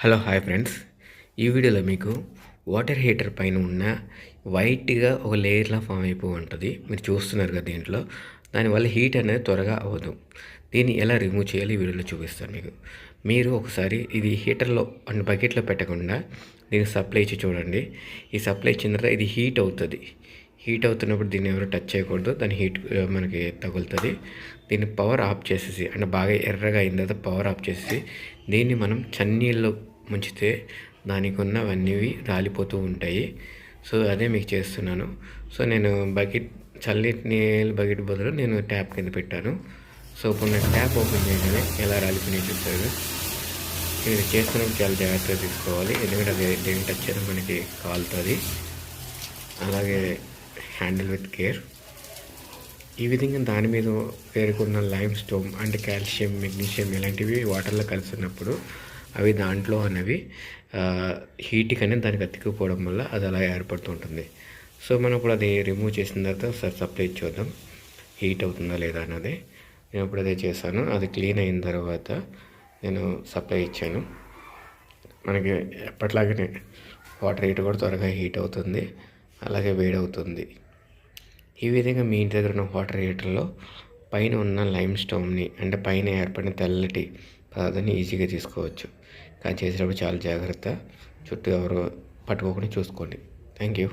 Hello hi friends. ఈ వీడియోలో మీకు వాటర్ హీటర్ పైన ఉన్న వైట్గా ఒక లేయర్లా ఫామ్ అయిపో ఉంటుంది. మీరు చూస్తున్నారు కదా దీంట్లో. దానివల్ల హీట్ అనేది త్వరగా అవ్వదు. దీన్ని ఎలా రిమూవ్ చేయాలి ఈ వీడియోలో చూపిస్తాను మీకు. మీరు ఒకసారి ఇది హీటర్లో అండ్ బకెట్లో పెట్టకుండా దీనికి సప్లై ఇచ్చి చూడండి. ఈ సప్లై ఇచ్చిన తర్వాత ఇది హీట్ అవుతుంది. హీట్ అవుతున్నప్పుడు దీన్ని ఎవరు టచ్ చేయకూడదు. దాని హీట్ మనకి తగులుతుంది. దీన్ని పవర్ ఆఫ్ చేసేసి అంటే బాగా ఎర్రగా అయిన తర్వాత పవర్ ఆఫ్ చేసేసి దీన్ని మనం చన్నీళ్ళు ముంచితే దానికి ఉన్నవన్నీ రాలిపోతూ ఉంటాయి. సో అదే మీకు చేస్తున్నాను. సో నేను బకెట్ చల్లటి నీళ్ళు బకెట్ బదులు నేను ట్యాప్ కింద పెట్టాను. సో ఇప్పుడు నేను ట్యాప్ ఓపెన్ చేయగానే ఎలా రాలిపోయినాయి చూస్తారు ఇది చేస్తున్నప్పుడు చాలా జాగ్రత్తగా తీసుకోవాలి. ఎందుకంటే అది దేని టచ్ చేయడం మనకి కాలుతుంది. అలాగే హ్యాండిల్ విత్ కేర్ ఈ విధంగా దాని మీద పేరుకున్న లైమ్ స్టోన్ అంటే కాల్షియం మెగ్నీషియం ఇలాంటివి వాటర్లో కలిసినప్పుడు అవి దాంట్లో అనేవి హీట్కి అనేది దానికి అతికిపోవడం వల్ల అది అలా ఏర్పడుతూ ఉంటుంది. సో మనం ఇప్పుడు అది రిమూవ్ చేసిన తర్వాత ఒకసారి సప్లై చూద్దాం. హీట్ అవుతుందా లేదా అన్నది. నేను ఇప్పుడు అదే చేశాను. అది క్లీన్ అయిన తర్వాత నేను సప్లై ఇచ్చాను. మనకి ఎప్పట్లాగనే వాటర్ హీట్ కూడా త్వరగా హీట్ అవుతుంది. అలాగే వేడవుతుంది. ఈ విధంగా మీ ఇంటి దగ్గర ఉన్న వాటర్ హీటర్లో పైన ఉన్న లైమ్ స్టోన్ని అంటే పైన ఏర్పడిన తెల్లటి పదార్థాన్ని ఈజీగా తీసుకోవచ్చు. కానీ చేసేటప్పుడు చాలా జాగ్రత్త. చుట్టూ ఎవరు పట్టుకోకుండా చూసుకోండి. Thank you